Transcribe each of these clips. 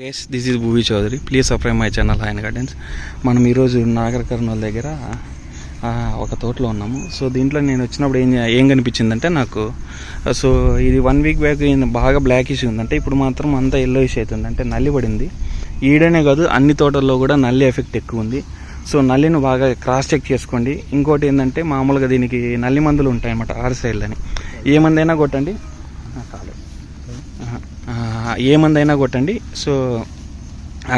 Guys this is Bhuvi Chowdary please subscribe my channel ఆయన gardens మనం ఈరోజు నాగర్ కర్నూల్ దగ్గర ఒక తోటలో ఉన్నాము. సో దీంట్లో నేను వచ్చినప్పుడు ఏం ఏం కనిపించిందంటే నాకు సో ఇది వన్ వీక్ బ్యాక్ బాగా బ్లాక్ ఇష్యూ ఉందంటే ఇప్పుడు మాత్రం అంతా ఎల్లో ఇష్యూ అవుతుంది అంటే నల్లి పడింది. ఈడనే కాదు అన్ని తోటల్లో కూడా నల్లి ఎఫెక్ట్ ఎక్కువ ఉంది. సో నల్లిని బాగా క్రాస్ చెక్ చేసుకోండి. ఇంకోటి ఏంటంటే మామూలుగా దీనికి నల్లి మందులు ఉంటాయన్నమాట ఆర్ సైడ్ అని ఏ మందైనా కొట్టండి. ఏ మందు అయినా కొట్టండి. సో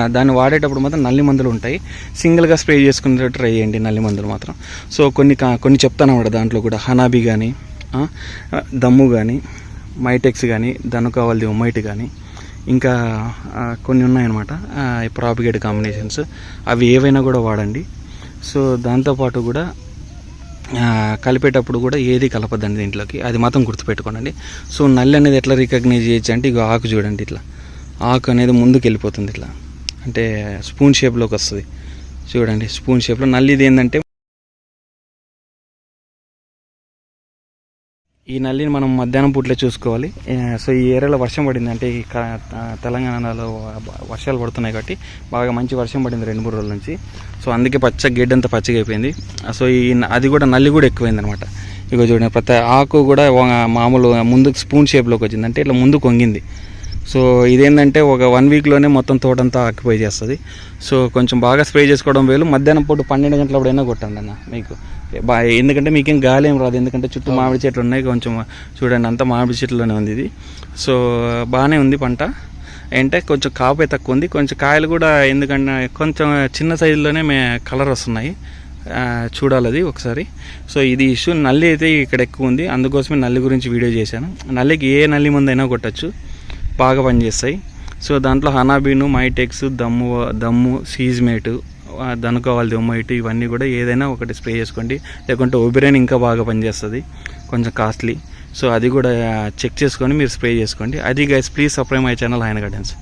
దాన్ని వాడేటప్పుడు మాత్రం నల్లి మందులు ఉంటాయి. సింగిల్గా స్ప్రే చేసుకునేటట్టు ట్రై చేయండి నల్లి మందులు మాత్రం. సో కొన్ని కా- కొన్ని చెప్తాను అన్నమాట దాంట్లో కూడా. హనాబీ కానీ దమ్ము కానీ మైటెక్స్ కానీ దనుకావల్ది ఉమ్మైట్ కానీ ఇంకా కొన్ని ఉన్నాయన్నమాట. Propagate combinations. అవి ఏవైనా కూడా వాడండి. సో దాంతోపాటు కూడా కలిపేటప్పుడు కూడా ఏది కలపద్దండి దీంట్లోకి? అది మాత్రం గుర్తుపెట్టుకోనండి. సో నల్లి అనేది ఎట్లా రికగ్నైజ్ చేయొచ్చు అంటే ఇక ఆకు చూడండి ఇట్లా. ఆకు అనేది ముందుకు వెళ్ళిపోతుంది ఇట్లా. అంటే స్పూన్ షేప్లోకి వస్తుంది. చూడండి స్పూన్ షేప్లో నల్లిది ఏంటంటే ఈ నల్లిని మనం మధ్యాహ్నం పూట్లో చూసుకోవాలి. సో ఈ ఏరియాలో వర్షం పడింది అంటే ఈ క- తెలంగాణలో వర్షాలు పడుతున్నాయి కాబట్టి బాగా మంచి వర్షం పడింది రెండు మూడు రోజుల నుంచి. సో అందుకే పచ్చ గడ్డంతా పచ్చగా అయిపోయింది. సో ఈ అది కూడా నల్లి కూడా ఎక్కువైంది అనమాట ఇక చూడండి ప్రతి ఆకు కూడా మామూలు ముందుకు స్పూన్ షేప్లోకి వచ్చింది. అంటే ఇట్లా ముందుకు వంగింది సో ఇదేంటంటే ఒక వన్ వీక్లోనే మొత్తం తోటంతా ఆక్యుపై చేస్తుంది. సో కొంచెం బాగా స్ప్రే చేసుకోవడం వేలు. మధ్యాహ్నం పూట పన్నెండు గంటలప్పుడైనా కొట్టండి అన్న మీకు. బా ఎందుకంటే మీకేం గాలి ఏం రాదు. ఎందుకంటే చుట్టూ మామిడి చెట్లు ఉన్నాయి. కొంచెం చూడండి అంతా మామిడి చెట్లులోనే ఉంది ఇది. సో బాగానే ఉంది పంట. అంటే కొంచెం కాపే తక్కువ ఉంది. కొంచెం కాయలు కూడా ఎందుకంటే కొంచెం చిన్న సైజులోనే మే కలర్ వస్తున్నాయి. చూడాలి అది ఒకసారి. సో ఇది ఇష్యూ నల్లి అయితే ఇక్కడ ఎక్కువ ఉంది. అందుకోసమే నల్లి గురించి వీడియో చేశాను. నల్లికి ఏ నల్లి మందైనా కొట్టచ్చు. బాగా పనిచేస్తాయి. సో దాంట్లో హనాబీను మైటెక్స్ దమ్ము దమ్ము సీజ్మేటు దనుకోవాలి దొమ్మైట్ ఇవన్నీ కూడా ఏదైనా ఒకటి స్ప్రే చేసుకోండి. లేకుంటే ఒబిరైన్ ఇంకా బాగా పనిచేస్తుంది. కొంచెం కాస్ట్లీ. సో అది కూడా చెక్ చేసుకొని మీరు స్ప్రే చేసుకోండి. అది guys please subscribe my channel ఆయన గైడెన్స్